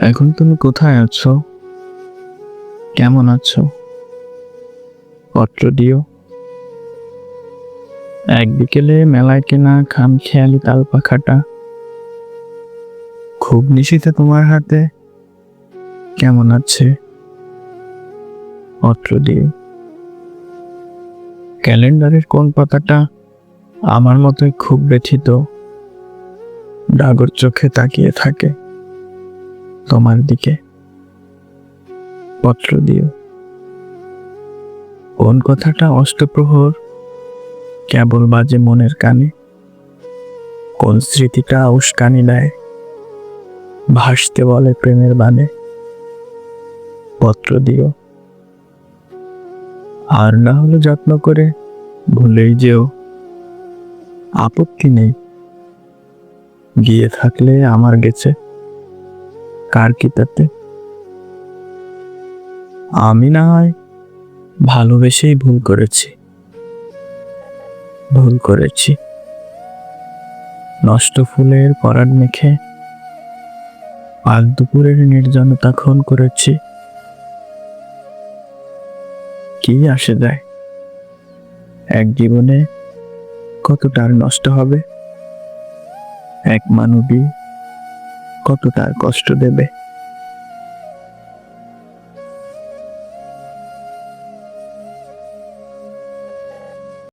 এখন তুমি কোথায় আছো? কেমন আছো? পত্র দিও। এক বিকেলে মেলায় কেনা খাম খেয়ালি তাল পাখাটা। খুব নিশিতে তোমার হাতে। কেমন আছে? পত্র দিও। ক্যালেন্ডারের কোন পাতাটা আমার মতোই খুব ব্যথিত। ডাগর চোখে তাকিয়ে থাকে। তোমার দিকে। পত্র দিও। কোন কথাটা অষ্টপ্রহর? কেবল বাজে মনের কানে। কোন স্মৃতিটা উস্কানি দেয়? ভাসতে বলে প্রেমের বানে পত্র দিও। আর না হলে যত্ন করে ভুলেই যেও। আপত্তি নেই। গিয়ে থাকলে আমার গেছে। কার কি তাতে আমি না হয় ভালোবেসেই ভুল করেছি। ভুল করেছি। নষ্ট ফুলের পরাগ মেখে পাল দুপুরের নির্জনতা খুন করেছি। কি আসে যায়? এক জীবনে কতটার নষ্ট হবে? এক মানবী কত তার কষ্ট দেবে।